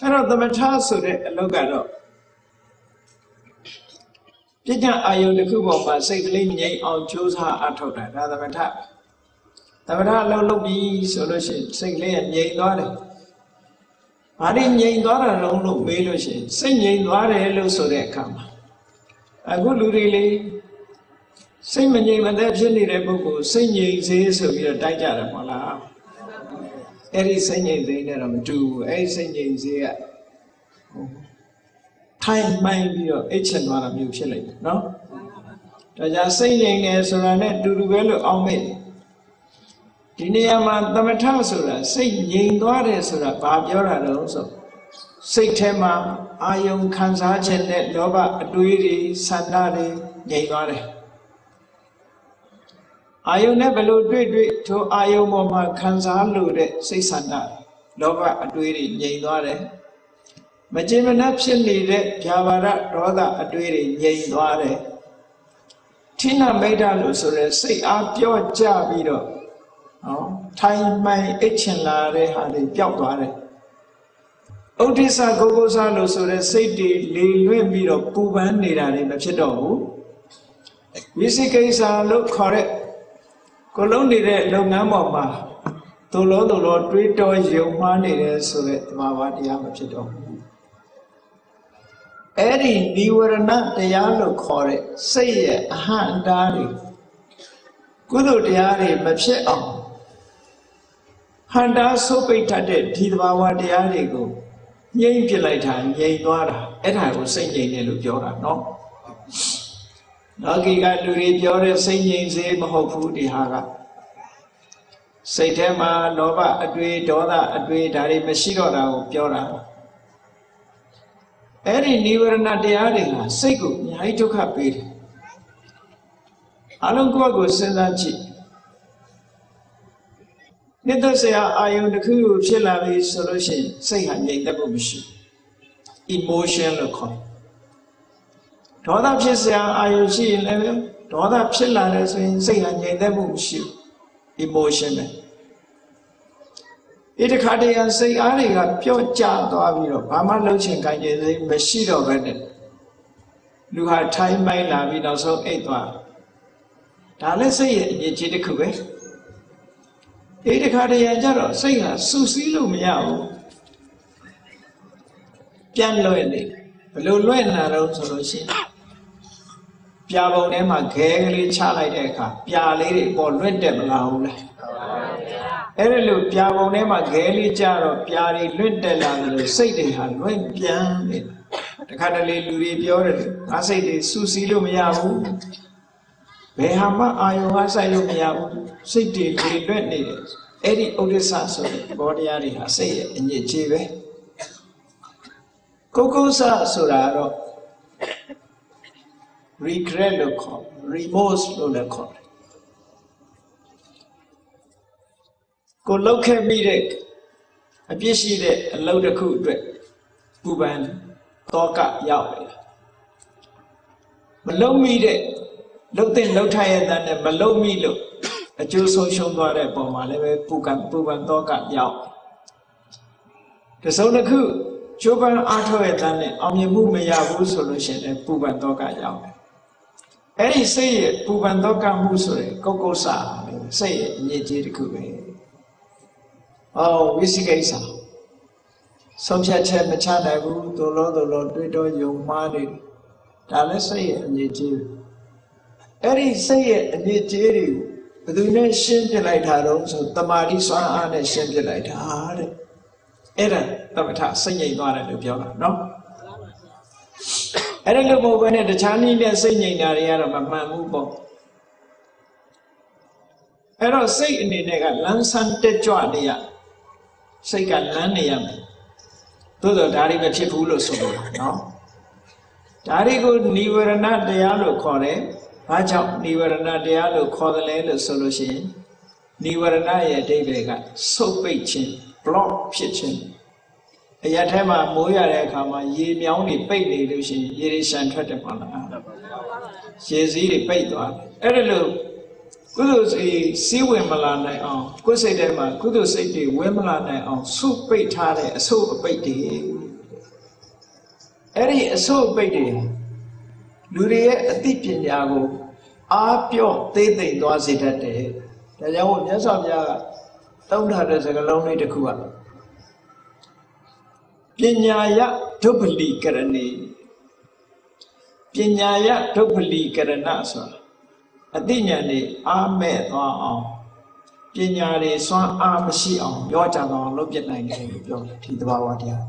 အဲ့တော့သမထဆိုတဲ့အလုပ်ကတော့ပညာအာယုန်တစ်ခုပေါ်မှာစိတ်ကလေးငြိမ်အောင်ကြိုးစားအထောက်တာဒါသမထသမထအလုပ်လုပ်ပြီးဆိုလို့ရှိရင်စိတ်ကလေးကငြိမ်သွားတယ်။ဘာလို့ငြိမ်သွားတာလုံးလို့မေးလို့ရှိရင်စိတ်ငြိမ်သွားတယ်လို့ဆိုတဲ့အခါမှာအခုလူတွေလေစိတ်မငြိမ်မသက်ဖြစ်နေတဲ့ပုဂ္ဂိုလ်စိတ်ငြိမ်စေဆိုပြီးတော့တိုက်ကြတယ်မဟုတ်လား။ အဲ့ဒီစိတ်ငြိမ်စေနဲ့တော့မတူဘူး။အဲ့ဒီစိတ်ငြိမ်စေကထိုင်မှန်ပြီးတော့အိတ်ချင်သွားတာမျိုးဖြစ်လိုက်တယ်နော်။ဒါကြောင့်စိတ်ငြိမ်နေဆိုတာနဲ့တူတူပဲလို့အောင်းမိတ်ဒီနေရာမှာသမထဆိုတာစိတ်ငြိမ်သွားတယ်ဆိုတာဘာပြောတာလဲဆိုစိတ်ထဲမှာအာယုံခံစားခြင်းနဲ့လောဘအတွေးတွေဆန္ဒတွေငြိမ်သွားတယ် အာယုံနဲ့ဘယ်လိုတွေ့တွေ့ထိုအာယုံပေါ်မှာခံစားလို့တဲ့စိတ်ဆန္ဒလောဘအတွေးတွေငြိမ်သွားတယ်မကြေမနက်ဖြစ်နေတဲ့ဗျာပါဒဒေါသအတွေးတွေငြိမ်သွားတယ်ထိဏမိတ်္တလို့ဆိုရဲစိတ်အားပြော့ကြပြီးတော့နော်ထိုင်မှန်အိတ်ချင်လာတဲ့ဟာတွေပျောက်သွားတယ်ဥဒိစ္စဂုဂုစလို့ဆိုတဲ့စိတ်တွေလေလွင့်ပြီးတော့ပူပန်းနေတာတွေမဖြစ်တော့ဘူးဝိသိကိစ္စလို့ခေါ်တဲ့ ကိုလုံးနေတဲ့လုပ်ငန်းပေါ်မှာသို့လို့သို့လို့တွေးတောယုံမှားနေတယ်ဆိုတဲ့သမာဝါတရားမဖြစ်တော့ဘူးအဲ့ဒီនិဝရဏတရားလို့ခေါ်တဲ့စိတ်ရဲ့အဟံတားတွေကုသိုလ်တရားတွေမဖြစ်အောင်ဟန္တာဆုပ်ပိတ်တတ်တဲ့ဒီသဘာဝတရားတွေကိုငြိမ့်ပြလိုက်တာငြိမ်သွားတာအဲ့ဒါကိုစိတ်ငြိမ်တယ်လို့ပြောတာเนาะ လောကီကလူတွေပြောတဲ့စိတ်ငြိမ်စေမဟုတ်ဘူးဒီဟာကစိတ်ထဲမှာလောဘအတွေ့ဒေါသအတွေ့ဒါတွေမရှိတော့တာကိုပြောတာအဲ့ဒီនិဝရဏတရားတွေကစိတ်ကိုအများကြီးဒုက္ခပေးတယ်အလုံးကိုယ့်ကိုစဉ်းစားကြည့်နှစ်သက်စရာအာယုန်တစ်ခုခုဖြစ်လာပြီဆိုလို့ရှိရင်စိတ်ဟာငြိမ်သက်ဖို့မရှိ emotion လို့ခေါ် ဒေါသဖြစ်စရာအာယုန်ရှိရင်လည်းဒေါသဖြစ်လာတယ်ဆိုရင်စိတ်ဟာငြိမ်သက်ဖို့မရှိဘူး emotion ပဲဒီတစ်ခါတည်းရစိတ်အားတွေကပျော့ကျသွားပြီးတော့ဘာမှလုပ်ချင်ကြင်စိတ်မရှိတော့ဘဲနဲ့လူဟာထိုင်းမိုင်းလာပြီးနောက်ဆုံးအိတ်သွားဒါလည်းစိတ်ရဲ့အရေးကြီးတစ်ခုပဲဒီတခါတည်းရကြတော့စိတ်ဟာစူးစီးလို့မရဘူးပြန်လွဲ့နေဘလို့လွဲ့နာတော့ဆိုလို့ရှိရင် ပြာပုံထဲမှာခဲကလေးချလိုက်တဲ့အခါပြာလေးတွေပေါ်လွတ်တက်မလာဘူးလားအဲ့ဒါလို့ပြာပုံထဲမှာခဲလေးကြတော့ပြာတွေလွတ်တက်လာတယ်လို့စိတ်တွေဟာလွင့်ပြန်နေတာတခါတလေလူတွေပြောတယ်ငါစိတ်တွေစူးစီးလို့မရဘူးဘယ်ဟာမှအာယုံဟာဆိုင်လို့မရဘူးစိတ်တွေလေလွတ်နေတယ်အဲ့ဒီဥဒိစ္စဆိုတဲ့ဘောတရားတွေဟာစိတ်ရဲ့အညစ်အကြေးပဲကိုကုဆဆိုတာတော့ regret လို့ခေါ် remorse လို့လည်းခေါ်တယ်ကိုလောက်ခဲ့မိတဲ့အပြစ်ရှိတဲ့အလုပ်တစ်ခုအတွက်ပူပန်တောကရောက်တယ်မလုံးမိတဲ့လုံတဲ့လှုပ်ထရတဲ့နဲ့မလုံမိလို့အကျိုးဆုံးရှုံးသွားတဲ့ပုံမှာလည်းပဲပူကံပူပန်တော့ကရောက်တစုံတစ်ခုကျိုးပန်းအားထုတ်ရတဲ့နဲ့အောင်မြင်မှုမရဘူးဆိုလို့ရှိရင်လည်းပူပန်တော့ကရောက်တယ် အဲ့ဒီစိတ်ရဲ့ပူပန်တော့ကမှုဆိုရင်ကုတ်ကုတ်ဆာစိတ်ရဲ့အညစ်အကြေးတစ်ခုပဲဟောဝိသိကိစ္စဆုံးဖြတ်ချက်မချနိုင်ဘူးသို့လို့သို့လို့တွေးတော့ယုံမှားနေဒါလည်းစိတ်ရဲ့အညစ်အကြေးအဲ့ဒီစိတ်ရဲ့အညစ်အကြေးတွေကိုဘယ်သူနဲ့ရှင်းပြလိုက်တာတော့ဆိုတမာတိစွမ်းအားနဲ့ရှင်းပြလိုက်တာတဲ့အဲ့ဒါသမထစိတ်ငြိမ်သွားတယ်လို့ပြောတာနော် အဲ့ဒါလို့မဟုတ်ဘဲနဲ့တခြားနည်းနဲ့စိတ်ငြိမ်တာတွေကတော့မမှန်ဘူးပေါ့အဲ့တော့စိတ်အနေနဲ့ကလမ်းဆန်းတက်ကြွနေရစိတ်ကလမ်းနေရမယ်သို့တော့ဒါတွေမဖြစ်ဘူးလို့ဆိုလို့နော်ဒါတွေကိုနိဝရဏတရားလို့ခေါ်တယ်ဘာကြောင့်နိဝရဏတရားလို့ခေါ်တယ်လဲလို့ဆိုလို့ရှိရင်နိဝရဏရဲ့အဓိပ္ပာယ်ကဆုတ်ပိတ်ခြင်း block ဖြစ်ခြင်း အရာထဲမှာမိုးရတဲ့အခါမှာရေမြောင်းတွေပိတ်နေလို့ရှိရင်ရေတွေရှန်ထွက်တယ်ပေါ့လားရေစည်းတွေပိတ်သွားအဲ့ဒါလို့ကုသိုလ်စိတ်စီးဝင်မလာနိုင်အောင်ကိုယ်စိတ်ထဲမှာကုသိုလ်စိတ်တွေဝင်မလာနိုင်အောင်ဆုပိတ်ထားတဲ့အဆုပ်အပိတ်တွေအဲ့ဒီအဆုတ်အပိတ်တွေလူတွေရဲ့အသိပညာကိုအားပြော့သေးသိမ့်သွားစေတတ်တယ်ဒါကြောင့်မို့မြတ်စွာဘုရားကတောင်းထားတဲ့စကားလုံးလေးတစ်ခုက ပညာယဒုပ္ပလိကရဏီပညာယဒုပ္ပလိကရဏဆိုတာအသိဉာဏ်တွေအားမဲ့သွားအောင်ပညာတွေစွမ်းအားမရှိအောင်ပြောကြတော့လုပ်ပြနိုင်တယ်လို့ပြောတယ်ဒီသဘာဝတရား